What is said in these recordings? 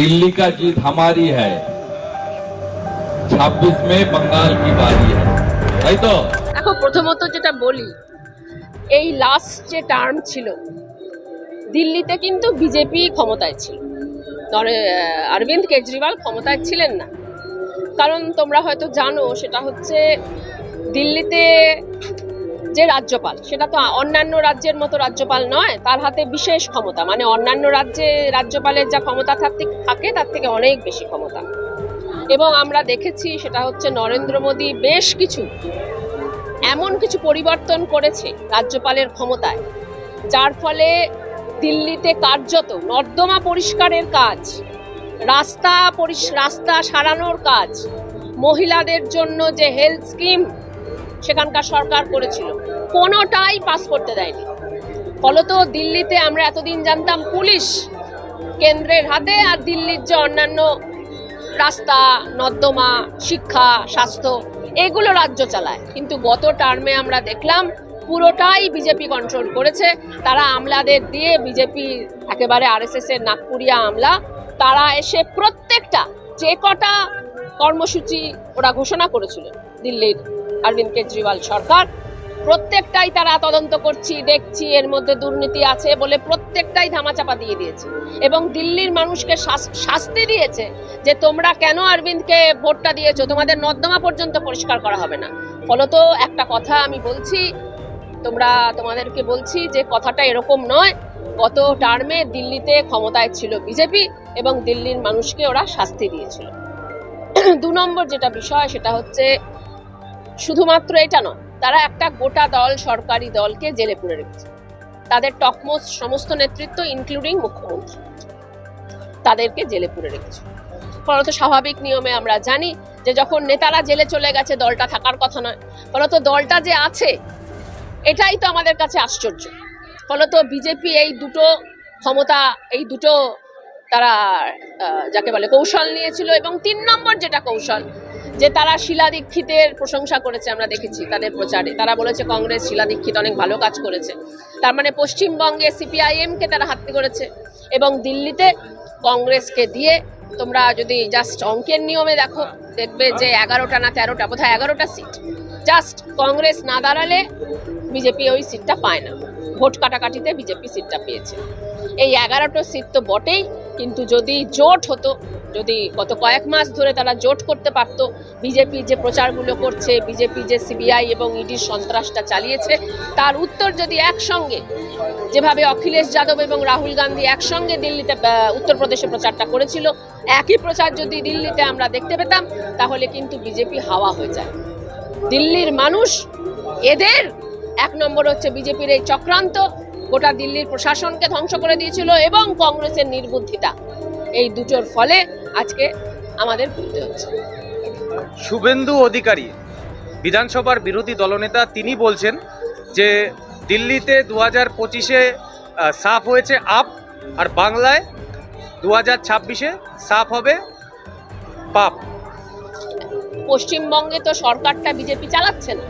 दिल्ली का जीत हमारी है 26 में बंगाल की बारी है তাই তো এখন প্রথমত যেটা বলি এই লাস্ট যে টার্ম ছিল দিল্লিতে কিন্তু বিজেপি ক্ষমতায় ছিল নরে- অরবিন্দ কেজরিওয়াল ক্ষমতায় ছিলেন না কারণ তোমরা হয়তো জানো সেটা হচ্ছে দিল্লিতে যে রাজ্যপাল, সেটা তো অন্যান্য রাজ্যের মতো রাজ্যপাল নয়, তার হাতে বিশেষ ক্ষমতা। মানে অন্যান্য রাজ্যে রাজ্যপালের যা ক্ষমতা থাকতে- থাকে তার থেকে অনেক বেশি ক্ষমতা। এবং আমরা দেখেছি, সেটা হচ্ছে নরেন্দ্র মোদী বেশ কিছু, এমন কিছু পরিবর্তন করেছে রাজ্যপালের ক্ষমতায়, যার ফলে দিল্লিতে কার্যত নর্দমা পরিষ্কারের কাজ, রাস্তা রাস্তা সারানোর কাজ, মহিলাদের জন্য যে হেলথ স্কিম সেখানকার সরকার করেছিল। কোনোটাই পাস করতে দেয়নি। ফলত দিল্লিতে আমরা এতদিন জানতাম পুলিশ কেন্দ্রের হাতে আর দিল্লির যে অন্যান্য রাস্তা, নর্দমা, শিক্ষা, স্বাস্থ্য, এগুলো রাজ্য চালায়। কিন্তু গত টার্মে আমরা দেখলাম পুরোটাই বিজেপি কন্ট্রোল করেছে। তারা আমলাদের দিয়ে বিজেপি একেবারে আরএসএস এর নাগপুরিয়া আমলা, তারা এসে প্রত্যেকটা যে কটা কর্মসূচি ওরা ঘোষণা করেছিল দিল্লির অরবিন্দ কেজরিওয়াল সরকার। প্রত্যেকটাই তারা তদন্ত করছি, দেখছি, এর মধ্যে দুর্নীতি আছে বলে প্রত্যেকটাই ধামাচাপা দিয়ে দিয়েছে। এবং দিল্লির মানুষকে শাস- শাস্তি দিয়েছে যে তোমরা কেন অরবিন্দকে ভোটটা দিয়েছ? তোমাদের নর্দমা পর্যন্ত পরিষ্কার করা হবে না। ফলত একটা কথা আমি বলছি, তোমরা, তোমাদেরকে বলছি যে কথাটা এরকম নয়। গত টার্মে দিল্লিতে ক্ষমতায় ছিল বিজেপি এবং দিল্লির মানুষকে ওরা শাস্তি দিয়েছিল। দু নম্বর যেটা বিষয় সেটা হচ্ছে, শুধুমাত্র এটা নয় তারা একটা গোটা দল, সরকারি দলকে জেলে পুরে রেখেছে। তাদের টকমোস্ট সমস্ত নেতৃত্ব ইনক্লুডিং মুখ্যমন্ত্রী, তাদেরকে জেলে পুরে রেখেছে। ফলত স্বাভাবিক নিয়মে আমরা জানি যে যখন নেতারা জেলে চলে গেছে, দলটা থাকার কথা নয়। ফলত দলটা যে আছে, এটাই তো আমাদের কাছে আশ্চর্য। ফলত বিজেপি এই দুটো ক্ষমতা, এই দুটো তারা যাকে বলে কৌশল নিয়েছিল এবং তিন নম্বর যেটা কৌশল যে তারা শিলা দীক্ষিতের প্রশংসা করেছে, আমরা দেখেছি তাদের প্রচারে। তারা বলেছে, কংগ্রেস, শিলা দীক্ষিত অনেক ভালো কাজ করেছে। তার মানে পশ্চিমবঙ্গে সিপিআইএমকে তারা হাতে করেছে এবং দিল্লিতে কংগ্রেসকে দিয়ে তোমরা যদি জাস্ট অঙ্কের নিয়মে দেখো, দেখবে যে এগারোটা না তেরোটা, বোধহয় এগারোটা সিট। জাস্ট কংগ্রেস না দাঁড়ালে বিজেপি ওই সিটটা পায় না। ভোট কাটাকাটিতে বিজেপি সিটটা পেয়েছে। এই এগারোটা সিট তো বটেই কিন্তু যদি জোট হতো, যদি গত কয়েক মাস ধরে তারা জোট করতে পারত, বিজেপি যে প্রচারগুলো করছে, বিজেপি যে সিবিআই এবং ইডির সন্ত্রাসটা চালিয়েছে, তার উত্তর যদি একসঙ্গে, যেভাবে অখিলেশ যাদব এবং রাহুল গান্ধী একসঙ্গে দিল্লিতে উত্তরপ্রদেশে প্রচারটা করেছিল, একই প্রচার যদি দিল্লিতে আমরা দেখতে পেতাম, তাহলে কিন্তু বিজেপি হাওয়া হয়ে যায়। দিল্লির মানুষ, এদের, এক নম্বর হচ্ছে বিজেপির এই চক্রান্ত গোটা দিল্লির প্রশাসনকে ধ্বংস করে দিয়েছিল এবং কংগ্রেসের নির্বুদ্ধিতা। এই দুটোর ফলে আজকে আমাদের ভুগতে হচ্ছে। শুভেন্দু অধিকারী বিধানসভার বিরোধী দলনেতা তিনি বলছেন যে দিল্লিতে দু হাজার পঁচিশে সাফ হয়েছে আপ আর বাংলায় দু হাজার ছাব্বিশে সাফ হবে পাপ। পশ্চিমবঙ্গে তো সরকারটা বিজেপি চালাচ্ছে না।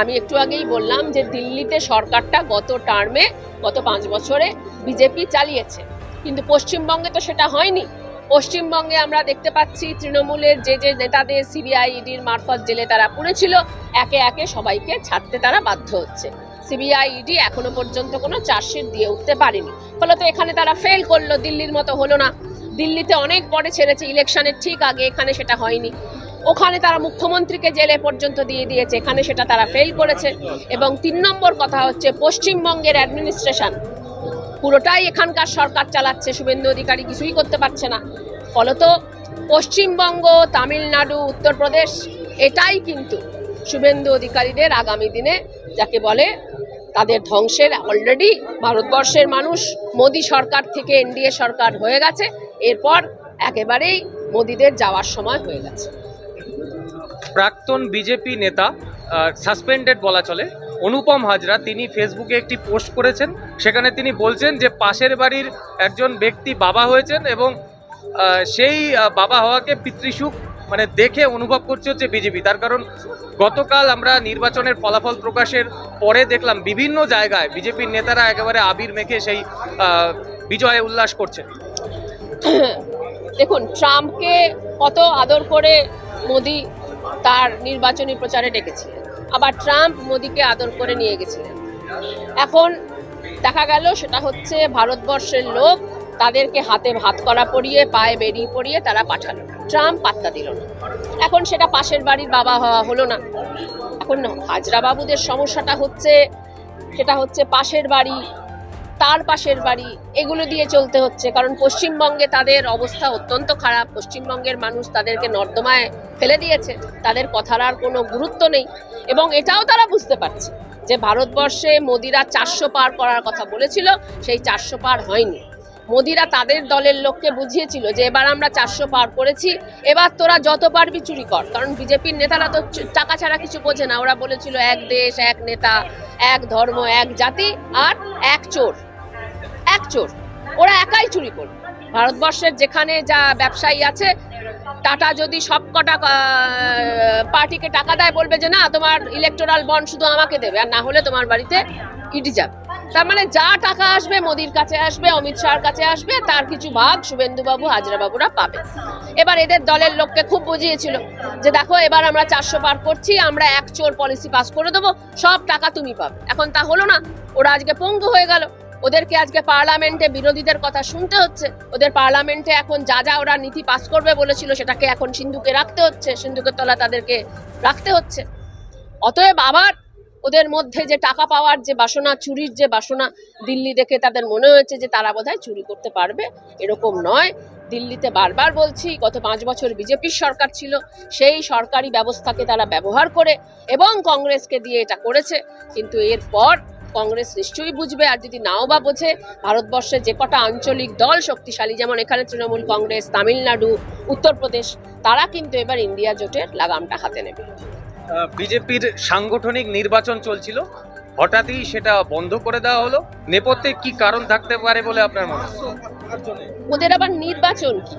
আমি একটু আগেই বললাম যে দিল্লিতে সরকারটা গত টার্মে গত পাঁচ বছরে বিজেপি চালিয়েছে। কিন্তু পশ্চিমবঙ্গে তো সেটা হয়নি। পশ্চিমবঙ্গে আমরা দেখতে পাচ্ছি তৃণমূলের যে যে নেতাদের সিবিআই ইডির মারফত জেলে তারা পুড়েছিল, একে একে সবাইকে ছাড়তে তারা বাধ্য হচ্ছে। সিবিআই ইডি এখনও পর্যন্ত কোনো চার্জশিট দিয়ে উঠতে পারেনি। ফলত এখানে তারা ফেল করল, দিল্লির মতো হলো না। দিল্লিতে অনেক পরে ছেড়েছে, ইলেকশনের ঠিক আগে এখানে সেটা হয়নি। ওখানে তারা মুখ্যমন্ত্রীকে জেলে পর্যন্ত দিয়ে দিয়েছে, এখানে সেটা তারা ফেল করেছে। এবং তিন নম্বর কথা হচ্ছে, পশ্চিমবঙ্গের অ্যাডমিনিস্ট্রেশন পুরোটাই এখানকার সরকার চালাচ্ছে, শুভেন্দু অধিকারী কিছুই করতে পারছে না। ফলত পশ্চিমবঙ্গ, তামিলনাড়ু, উত্তরপ্রদেশ, এটাই কিন্তু শুভেন্দু অধিকারীদের আগামী দিনে যাকে বলে তাদের ধ্বংসের অলরেডি ভারতবর্ষের মানুষ, মোদী সরকার থেকে এনডিএ সরকার হয়ে গেছে, এরপর একেবারেই মোদীদের যাওয়ার সময় হয়ে গেছে। প্রাক্তন বিজেপি নেতা সাসপেন্ডেড বলা চলে, অনুপম হাজরা, তিনি ফেসবুকে একটি পোস্ট করেছেন, সেখানে তিনি বলছেন যে পাশের বাড়ির একজন ব্যক্তি বাবা হয়েছেন এবং সেই বাবা হওয়াকে পিতৃসুখ মানে দেখে অনুভব করছে হচ্ছে বিজেপি তার কারণ, গতকাল আমরা নির্বাচনের ফলাফল প্রকাশের পরে দেখলাম বিভিন্ন জায়গায় বিজেপির নেতারা একেবারে আবির মেখে সেই বিজয়ে উল্লাস করছেন। দেখুন, ট্রাম্পকে কত আদর করে মোদি তার নির্বাচনী প্রচারে ডেকেছিলেন। আবার ট্রাম্প মোদিকে আদর করে নিয়ে গেছিলেন। এখন দেখা গেল সেটা হচ্ছে ভারতবর্ষের লোক তাদেরকে হাতে ভাত করা পরিয়ে, পায়ে বেরিয়ে পরিয়ে তারা পাঠালো। ট্রাম্প পাত্তা দিল না। এখন সেটা পাশের বাড়ির বাবা হওয়া হলো না। এখন হাজরা বাবুদের সমস্যাটা হচ্ছে, সেটা হচ্ছে পাশের বাড়ি তার পাশের বাড়ি, এগুলো দিয়ে চলতে হচ্ছে। কারণ পশ্চিমবঙ্গে তাদের অবস্থা অত্যন্ত খারাপ। পশ্চিমবঙ্গের মানুষ তাদেরকে নর্দমায় ফেলে দিয়েছে। তাদের কথার আর কোনো গুরুত্ব নেই। এবং এটাও তারা বুঝতে পারছে যে ভারতবর্ষে মোদিরা চারশো পার করার কথা বলেছিল, সেই চারশো পার হয়নি। মোদিরা তাদের দলের লোককে বুঝিয়েছিল যে এবার আমরা চারশো পার করেছি, এবার তোরা যত পারবি চুরি কর। কারণ বিজেপির নেতারা তো টাকা ছাড়া কিছু বোঝে না। ওরা বলেছিল, এক দেশ, এক নেতা, এক ধর্ম, এক জাতি আর এক চোর। এক চোর। ওরা একাই চুরি করবে ভারতবর্ষের যেখানে যা ব্যবসায়ী আছে, টাটা যদি সব কটা পার্টিকে টাকা দেয়, বলবে যে, না, তোমার ইলেকটোরাল বন্ড শুধু আমাকে দেবে, আর না হলে তোমার বাড়িতে ইডি যাবে। তার মানে যা টাকা আসবে, মোদির কাছে আসবে, অমিত শাহর কাছে আসবে, তার কিছু ভাগ শুভেন্দুবাবু, হাজরাবাবুরা পাবে। এবার এদের দলের লোককে খুব বুঝিয়েছিল যে, দেখো, এবার আমরা চারশো পার করছি, আমরা এক চোর পলিসি পাস করে দেবো, সব টাকা তুমি পাবে। এখন তা হলো না। ওরা আজকে পঙ্গু হয়ে গেল। ওদেরকে আজকে পার্লামেন্টে বিরোধীদের কথা শুনতে হচ্ছে। ওদের পার্লামেন্টে এখন যা যা ওরা নীতি পাস করবে বলেছিল সেটাকে এখন সিন্ধুকে রাখতে হচ্ছে, সিন্ধুকের তলা তাদেরকে রাখতে হচ্ছে। অতএব আবার ওদের মধ্যে যে টাকা পাওয়ার যে বাসনা, চুরির যে বাসনা, দিল্লি দেখে তাদের মনে হয়েছে যে তারা বোধহয় চুরি করতে পারবে, এরকম নয়। দিল্লিতে বারবার বলছি, গত পাঁচ বছর বিজেপির সরকার ছিল, সেই সরকারি ব্যবস্থাকে তারা ব্যবহার করে এবং কংগ্রেসকে দিয়ে এটা করেছে। কিন্তু এরপর কংগ্রেস নিশ্চয়ই বুঝবে আর যদি নাও বা বোঝে ভারতবর্ষে যে কটা আঞ্চলিক দল শক্তিশালী যেমন এখানে তৃণমূল কংগ্রেস তামিলনাড়ু উত্তরপ্রদেশ তারা কিন্তু এবার ইন্ডিয়া জোটের লাগামটা হাতে নেবে। বিজেপির সাংগঠনিক নির্বাচন চলছিল হঠাৎই সেটা বন্ধ করে দেওয়া হলো। নেপথ্যে কি কারণ থাকতে পারে বলে আপনার মনে হয়? ওদের আবার নির্বাচন কি?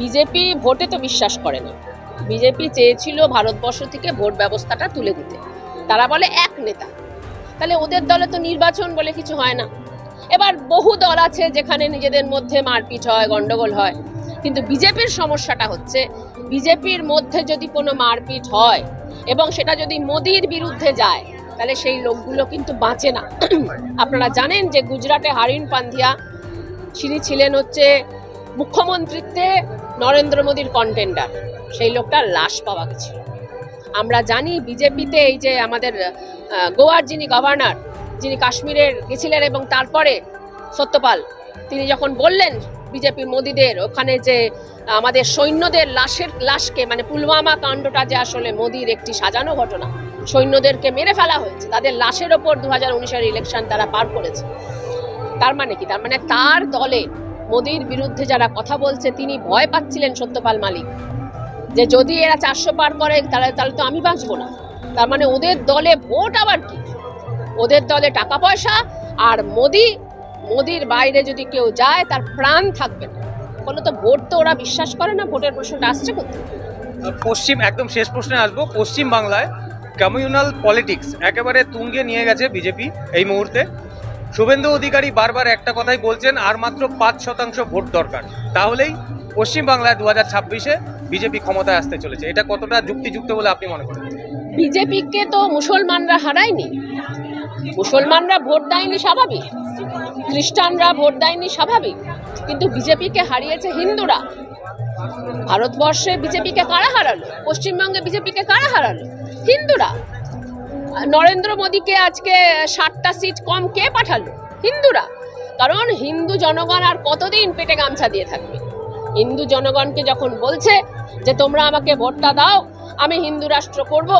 বিজেপি ভোটে তো বিশ্বাস করে না। বিজেপি চেয়েছিল ভারতবর্ষ থেকে ভোট ব্যবস্থাটা তুলে দিতে। তারা বলে এক নেতা। তাহলে ওদের দলে তো নির্বাচন বলে কিছু হয় না। এবার বহু দল আছে যেখানে নিজেদের মধ্যে মারপিট হয়, গন্ডগোল হয়। কিন্তু বিজেপির সমস্যাটা হচ্ছে, বিজেপির মধ্যে যদি কোনো মারপিট হয় এবং সেটা যদি মোদির বিরুদ্ধে যায়, তাহলে সেই লোকগুলো কিন্তু বাঁচে না। আপনারা জানেন যে গুজরাটে হারিন পান্ধিয়া তিনি ছিলেন হচ্ছে মুখ্যমন্ত্রীত্বে নরেন্দ্র মোদীর কন্টেন্ডার সেই লোকটার লাশ পাওয়া গেছিল। আমরা জানি বিজেপিতে এই যে আমাদের গোয়ার যিনি গভর্নর যিনি কাশ্মীরের গেছিলেন এবং তারপরে সত্যপাল, তিনি যখন বললেন বিজেপি মোদীদের, ওখানে যে আমাদের সৈন্যদের লাশের লাশকে মানে পুলওয়ামা কাণ্ডটা যে আসলে মোদির একটি সাজানো ঘটনা, সৈন্যদেরকে মেরে ফেলা হয়েছে, তাদের লাশের ওপর দু হাজার উনিশের ইলেকশন তারা পার করেছে। তার মানে কি? তার মানে তার দলে মোদির বিরুদ্ধে যারা কথা বলছে, তিনি ভয় পাচ্ছিলেন সত্যপাল মালিক। যে যদি এরা চারশো পার করে, তাহলে তাহলে তো আমি বাঁচবো না। তার মানে ওদের দলে ভোট আবার কি? ওদের দলে টাকা পয়সা, আর মোদি, মোদির বাইরে যদি কেউ যায়, তার প্রাণ থাকবে না। ফলে তো ভোট তো ওরা বিশ্বাস করে না, ভোটের প্রশ্নটা আসছে কোথায়? পশ্চিম, একদম শেষ প্রশ্নে আসব। পশ্চিম বাংলায় কমিউনাল পলিটিক্স একেবারে তুঙ্গে নিয়ে গেছে বিজেপি এই মুহূর্তে। শুভেন্দু অধিকারী বারবার একটা কথাই বলছেন, আর মাত্র পাঁচ শতাংশ ভোট দরকার। তাহলেই পশ্চিম বাংলায় দু হাজার ছাব্বিশে বিজেপি ক্ষমতায় আসতে চলেছে। এটা কতটা যুক্তিযুক্ত বলে আপনি মনে করেন? বিজেপিকে তো মুসলমানরা হারায়নি। মুসলমানরা ভোট দেয়নি স্বাভাবিক। খ্রিস্টানরা ভোট দেয়নি স্বাভাবিক। কিন্তু বিজেপিকে হারিয়েছে হিন্দুরা। ভারতবর্ষে বিজেপিকে কারা হারালো? পশ্চিমবঙ্গে বিজেপিকে কারা হারালো? হিন্দুরা। নরেন্দ্র মোদীকে আজকে ষাটটা সিট কম কে পাঠালো? হিন্দুরা। কারণ হিন্দু জনগণ আর কতদিন পেটে গামছা দিয়ে থাকবে? হিন্দু জনগণকে যখন বলছে যে তোমরা আমাকে ভোটটা দাও, আমি হিন্দু রাষ্ট্র করব।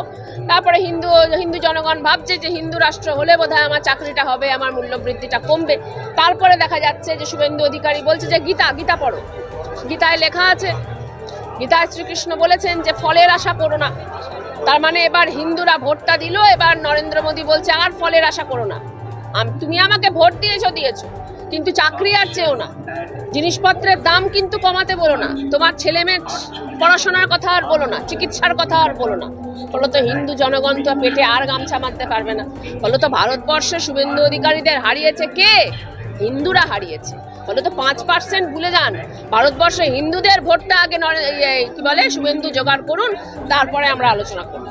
তারপরে হিন্দু হিন্দু জনগণ ভাবছে যে হিন্দু রাষ্ট্র হলে বোধহয় আমার চাকরিটা হবে, আমার মূল্যবৃদ্ধিটা কমবে। তারপরে দেখা যাচ্ছে যে শুভেন্দু অধিকারী বলছে যে, গীতা গীতা পড়ো। গীতায় লেখা আছে, গীতায় শ্রীকৃষ্ণ বলেছেন যে, ফলের আশা করো না। তার মানে এবার হিন্দুরা ভোটটা দিল, এবার নরেন্দ্র মোদী বলছে, আর ফলের আশা করো না। তুমি আমাকে ভোট দিয়েছ দিয়েছ। কিন্তু চাকরি আর চেয়েও না। জিনিসপত্রের দাম কিন্তু কমাতে বলো না। তোমার ছেলে মেয়ে পড়াশোনার কথা আর বলো না, চিকিৎসার কথা আর বলো না। ফলত হিন্দু জনগণ তো পেটে আর গামছা মারতে পারবে না। ফলত ভারতবর্ষে শুভেন্দু অধিকারীদের হারিয়েছে কে? হিন্দুরা হারিয়েছে। বলে তো পাঁচ পার্সেন্ট ভুলে যান। ভারতবর্ষে হিন্দুদের ভোটটা আগে কি বলে, শুভেন্দু জোগাড় করুন, তারপরে আমরা আলোচনা করব।